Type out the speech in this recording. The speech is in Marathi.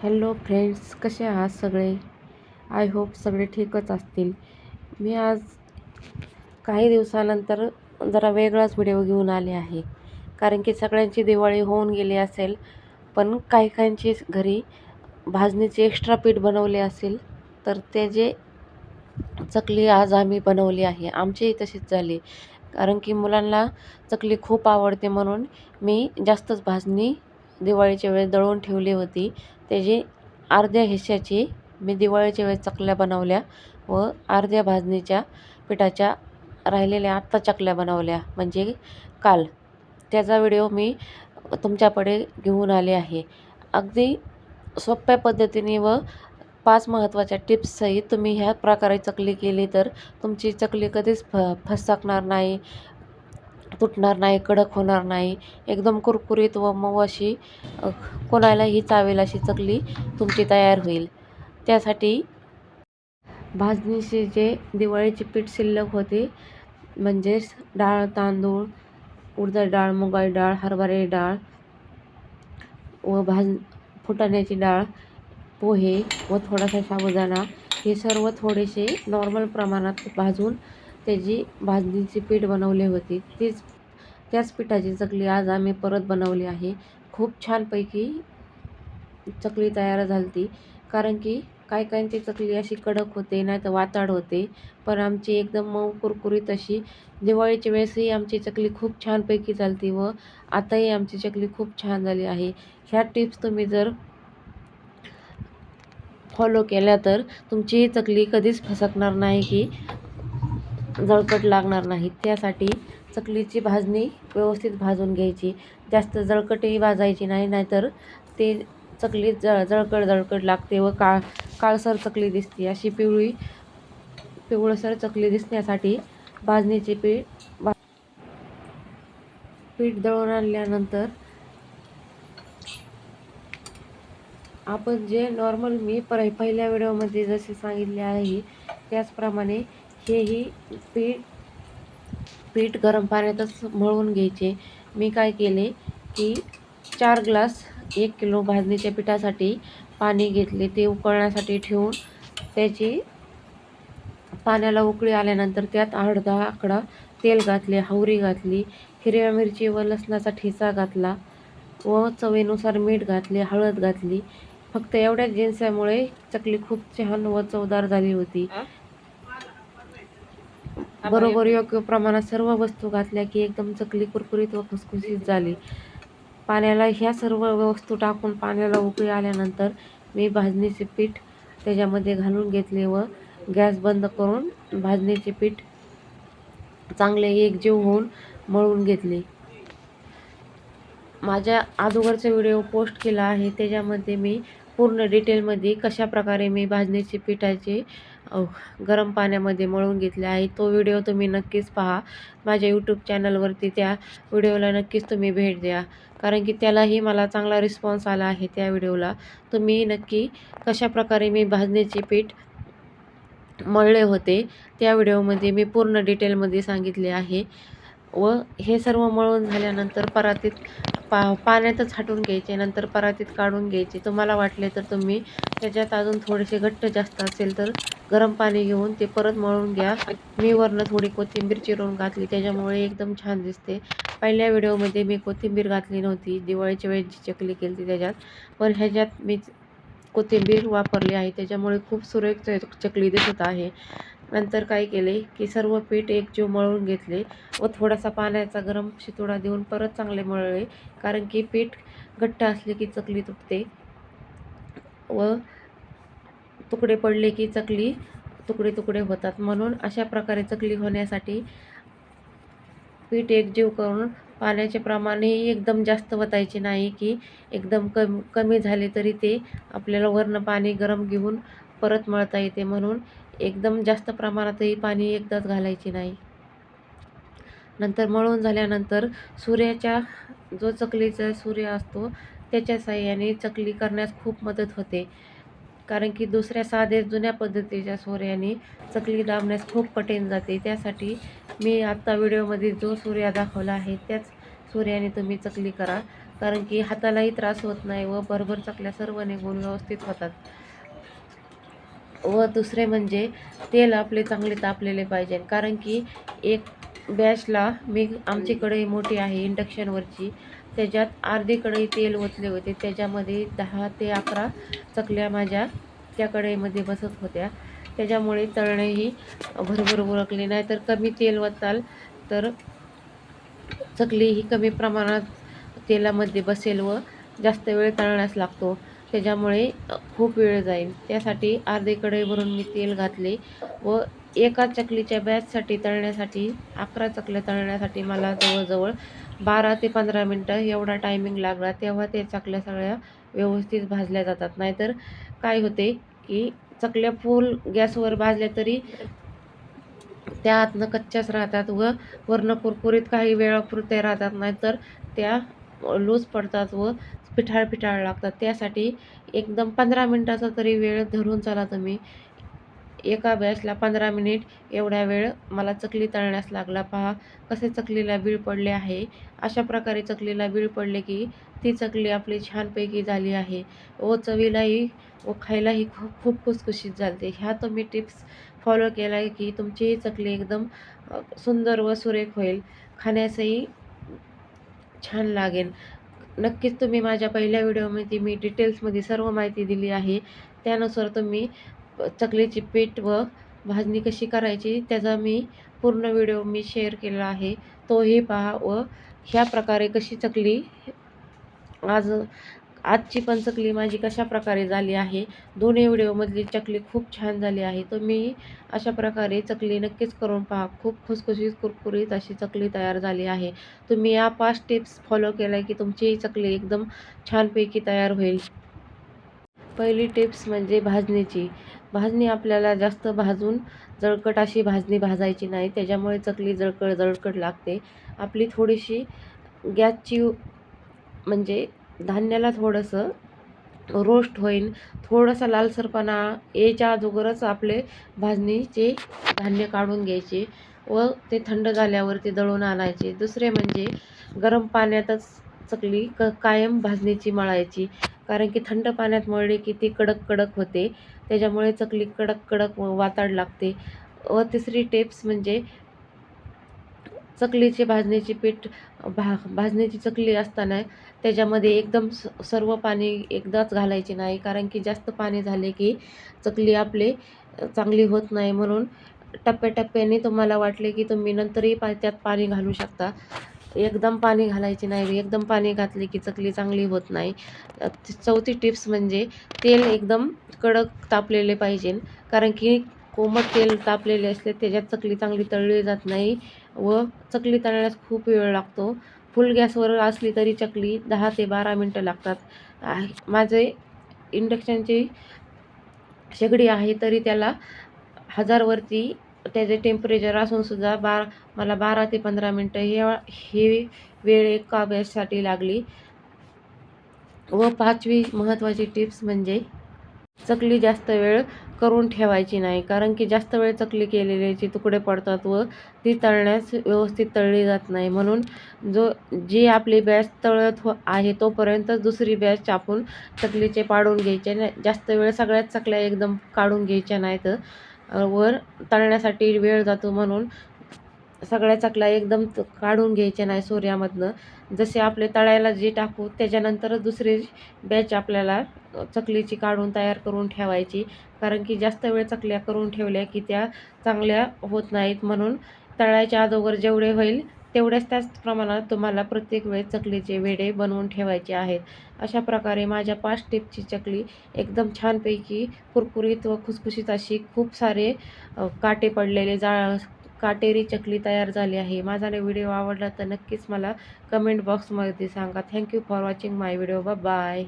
हॅलो फ्रेंड्स कसे आहात सगळे? आय होप सगळे ठीकच असतील. मी आज काही दिवसानंतर जरा वेगळाच व्हिडिओ घेऊन आले आहे. कारण की सगळ्यांची दिवाळी होऊन गेली असेल पण काही काहींची घरी भाजणीचे एक्स्ट्रा पीठ बनवले असेल तर ते जे चकली आज आम्ही बनवली आहे आमचीही तशीच झाली. कारण की मुलांना चकली खूप आवडते म्हणून मी जास्तच भाजणी दिवाळीच्या वेळेस दळून ठेवली होती. त्याची अर्ध्या हिश्श्याची मी दिवाळीच्या वेळेस चकल्या बनवल्या व अर्ध्या भाजणीच्या पिठाच्या राहिलेल्या आत्ता चकल्या बनवल्या म्हणजे काल. त्याचा व्हिडिओ मी तुमच्याकडे घेऊन आले आहे. अगदी सोप्या पद्धतीने व पाच महत्त्वाच्या टिप्ससहित तुम्ही ह्या प्रकारे चकली केली तर तुमची चकली कधीच फ फसकणार नाही. तुटणार नाही कडक होणार नाही. एकदम कुरकुरीत व मऊ अशी कोणालाही चावेल अशी चकली तुमची तयार होईल. त्यासाठी भाजणीचे जे दिवाळीचे पीठ शिल्लक होते म्हणजेच डाळ तांदूळ उडदाची डाळ मुगाची डाळ हरभऱ्याची डाळ व भाज फुटाण्याची डाळ पोहे व थोडासा साबुदाणा हे सर्व थोडेसे नॉर्मल प्रमाणात भाजून त्याची भाजणीची पीठ बनवले होते. तीच त्याच पिठाची चकली आज आम्ही परत बनवली आहे. खूप छानपैकी चकली तयार झाली ती कारण की काही काहींची चकली अशी कडक होते नाही तर वाताड होते. पण आमची एकदम मऊ कुरकुरीत अशी दिवाळीच्या वेळेसही आमची चकली खूप छानपैकी चालती व आताही आमची चकली खूप छान झाली आहे. ह्या टिप्स तुम्ही जर फॉलो केल्या तर तुमची चकली कधीच फसकणार नाही की जळकट लागणार नाही. त्यासाठी चकलीची भाजणी व्यवस्थित भाजून घ्यायची. जास्त जळकटही भाजायची नाही नाहीतर ते चकली जळ जळकट जळकट लागते व काळ काळसर चकली दिसते. अशी पिवळी पिवळसर चकली दिसण्यासाठी भाजणीचे पीठ भा पीठ दळून आणल्यानंतर आपण जे नॉर्मल मी पर पहिल्या व्हिडिओमध्ये जसे सांगितले आहे त्याचप्रमाणे हेही पीठ पीठ गरम पाण्यातच मळून घ्यायचे. मी काय केले की चार ग्लास एक किलो भाजणीच्या पिठासाठी पाणी घेतले. ते उकळण्यासाठी ठेवून त्याची पाण्याला उकळी आल्यानंतर त्यात अर्धा आकडा तेल घातले हावरी घातली हिरव्या मिरची व लसणाचा ठेचा घातला व चवीनुसार मीठ घातले हळद घातली. फक्त एवढ्या जिन्सामुळे चकली खूप छान व चवदार झाली होती. बरोबर योग्य प्रमाणात सर्व वस्तू घातल्या की एकदम चकली कुरकुरीत व खुसखुशीत झाली. पाण्याला ह्या सर्व वस्तू टाकून पाण्याला उकळी आल्यानंतर मी भाजणीचे पीठ त्याच्यामध्ये घालून घेतले व गॅस बंद करून भाजणीचे पीठ चांगले एकजीव होऊन मळून घेतले. माझ्या अगोदरचा व्हिडिओ पोस्ट केला आहे त्याच्यामध्ये मी पूर्ण डिटेलमध्ये कशाप्रकारे मी भाजणीचे पिठाचे गरम पाण्यामध्ये मळून घेतले आहे. तो व्हिडिओ तुम्ही नक्कीच पहा. माझ्या यूट्यूब चॅनलवरती त्या व्हिडिओला नक्कीच तुम्ही भेट द्या. कारण की त्यालाही मला चांगला रिस्पॉन्स आला आहे त्या व्हिडिओला. तुम्ही नक्की कशाप्रकारे मी भाजणीचे पीठ मळले होते त्या व्हिडिओमध्ये मी पूर्ण डिटेलमध्ये सांगितले आहे. व हे सर्व मळून झाल्यानंतर परातीत पा पाण्यातच हटवून घ्यायचे नंतर परातीत काढून घ्यायचे. तुम्हाला वाटले तर तुम्ही त्याच्यात अजून थोडेसे घट्ट जास्त असेल तर गरम पाणी घेऊन ते परत मळून घ्या. मी वरनं थोडी कोथिंबीर चिरून घातली त्याच्यामुळे एकदम छान दिसते. पहिल्या व्हिडिओमध्ये मी कोथिंबीर घातली नव्हती दिवाळीच्या वेळेस जी चकली केली होती त्याच्यात. पण ह्याच्यात मी कोथिंबीर वापरली आहे त्याच्यामुळे खूप सुरेख चकली दिसत आहे. नंतर काय केले की सर्व पीठ एकजीव मळून घेतले व थोडासा पाण्याचा गरम शितोडा देऊन परत चांगले मळले. कारण की पीठ घट्ट असले की चकली तुटते व तुकडे पडले की चकली तुकडे तुकडे होतात. म्हणून अशा प्रकारे चकली होण्यासाठी पीठ एकजीव करून पाण्याचे प्रमाणही एकदम जास्त वतायचे नाही की एकदम कम कमी झाले तरी ते आपल्याला वरनं पाणी गरम घेऊन परत मळता येते. म्हणून एकदम जास्त प्रमाणातही पाणी एकदाच घालायचे नाही. नंतर मळून झाल्यानंतर सूर्याच्या जो चकलीचा सूर्य असतो त्याच्या साह्याने चकली करण्यास खूप मदत होते. कारण की दुसऱ्या साध्या जुन्या पद्धतीच्या सूर्याने चकली दाबण्यास खूप कठीण जाते. त्यासाठी मी आत्ता व्हिडिओमध्ये जो सूर्य दाखवला आहे त्याच सूर्याने तुम्ही चकली करा. कारण की हातालाही त्रास होत नाही व भरभर चकल्या सर्व निघून व्यवस्थित होतात. व दुसरे म्हणजे तेल आपले चांगले तापलेले पाहिजे. कारण की एक बॅचला मी आमची कढई मोठी आहे इंडक्शनवरची. त्याच्यात अर्धी कढई तेल ओतले होते. त्याच्यामध्ये दहा ते अकरा चकल्या माझ्या त्या कढईमध्ये बसत होत्या. त्याच्यामुळे तळणेही भरभर उरकले. नाही तर कमी तेल वताल तर चकली ही कमी प्रमाणात तेलामध्ये बसेल व जास्त वेळ तळण्यास लागतो. त्याच्यामुळे खूप वेळ जाईल. त्यासाठी अर्धे कढई भरून मी तेल घातले व एका चकलीच्या बॅचसाठी तळण्यासाठी अकरा चकल्या तळण्यासाठी मला जवळजवळ बारा ते पंधरा मिनटं एवढा टायमिंग लागला तेव्हा ते चकल्या सगळ्या व्यवस्थित भाजल्या जातात. नाहीतर काय होते की चकल्या फुल गॅसवर भाजल्या तरी त्या आतनं कच्च्याच राहतात व वर्ण कुरकुरीत काही वेळापुरते राहतात. नाहीतर त्या लूज पडतात व पिठाळ पिठाळ लागतात. त्यासाठी एकदम पंधरा मिनटाचा तरी वेळ धरून चला तुम्ही. एका बॅचला पंधरा मिनिट एवढा वेळ मला चकली तळण्यास लागला. पहा कसे चकलीला बीळ पडले आहे. अशा प्रकारे चकलीला बीळ पडले की ती चकली आपली छानपैकी झाली आहे. व चवीलाही व खायलाही खूप खूप खुसखुशीत झालते. ह्या तुम्ही टिप्स फॉलो केला की तुमचीही चकली एकदम सुंदर व सुरेख होईल. खाण्यासही छान लागेल. नक्कीच तुम्ही माझ्या पहिल्या व्हिडिओमध्ये मी डिटेल्समध्ये सर्व माहिती दिली आहे. त्यानुसार तुम्ही चकलीची पीठ व भाजणी कशी करायची त्याचा मी पूर्ण व्हिडिओ मी शेअर केला आहे. तोही पहा व ह्या प्रकारे कशी चकली आज आजची पण चकली माझी कशा प्रकारे झाली आहे. दोन्ही व्हिडिओमधली चकली खूप छान झाली आहे. तुम्ही अशा प्रकारे चकली नक्कीच करून पहा. खूप खुसखुशीत कुरकुरीत अशी चकली तयार झाली आहे. तुम्ही या पाच टिप्स फॉलो केल्या की तुमची चकली एकदम छानपैकी तयार होईल. पहिली टिप्स म्हणजे भाजणीची. भाजणी आपल्याला जास्त भाजून जळकट अशी भाजणी भाजायची नाही. त्याच्यामुळे चकली जळकट जळकट लागते. आपली थोडीशी गॅसची म्हणजे धान्याला थोडंसं रोस्ट होईल थोडासा लालसरपणा याच्या अगोदरच आपले भाजणीचे धान्य काढून घ्यायचे व ते थंड झाल्यावरती दळून आणायचे. दुसरे म्हणजे गरम पाण्यातच चकली क कायम भाजणीची मळायची. कारण की थंड पाण्यात मळली की ती कडक कडक होते. त्याच्यामुळे चकली कडक कडक वाताड लागते. व तिसरी टिप्स म्हणजे चकलीचे भाजण्याचे पीठ भा भाजण्याची चकली असताना त्याच्यामध्ये एकदम स सर्व पाणी एकदाच घालायचे नाही. कारण की जास्त पाणी झाले की चकली आपले चांगली होत नाही. म्हणून टप्प्याटप्प्याने तुम्हाला वाटले की तुम्ही नंतरही पा त्यात पाणी घालू शकता. एकदम पाणी घालायचे नाही एकदम पाणी घातले की चकली चांगली होत नाही. चौथी टिप्स म्हणजे तेल एकदम कडक तापलेले पाहिजे. कारण की कोमट तेल तापलेले असले त्याच्यात चकली चांगली तळली जात नाही व चकली तळण्यास खूप वेळ लागतो. फुल गॅसवर असली तरी चकली दहा ते बारा मिनटं लागतात. माझे इंडक्शनची शेगडी आहे तरी त्याला हजारवरती त्याचे टेम्परेचर असूनसुद्धा बार मला बारा ते पंधरा मिनटं हे हे वेळ एका बॅचसाठी लागली. व पाचवी महत्त्वाची टिप्स म्हणजे चकली जास्त वेळ करून ठेवायची नाही कारण की जास्त वेळ चकली केलेल्याचे तुकडे पडतात व ती तळण्यास व्यवस्थित तळली जात नाही. म्हणून जो जी आपली बॅच तळत हो आहे तोपर्यंत दुसरी बॅच आपण चकलीचे पाडून घ्यायचे नाही. जास्त वेळ सगळ्याच चकल्या एकदम काढून घ्यायच्या नाहीत. वर तळण्यासाठी वेळ जातो म्हणून सगळ्या चकल्या एकदम काढून घ्यायच्या नाही सूर्यामधनं जसे आपले तळायला जे टाकू त्याच्यानंतरच दुसरी बॅच आपल्याला चकलीची काढून तयार करून ठेवायची. कारण की जास्त वेळ चकल्या करून ठेवल्या की त्या चांगल्या होत नाहीत म्हणून तळायच्या अगोदर जेवढे होईल तेवढ्याच त्याच प्रमाणात तुम्हाला प्रत्येक वेळेस चकलीचे वेडे बनवून ठेवायचे आहेत. अशा प्रकारे माझ्या पाच टिपची चकली एकदम छानपैकी कुरकुरीत व खुसखुशीत अशी खूप सारे काटे पडलेले जाळ काटेरी चकली तयार झाली आहे. माझा व्हिडिओ आवडला तर नक्कीच मला कमेंट बॉक्समध्ये सांगा. Thank you for watching my video bye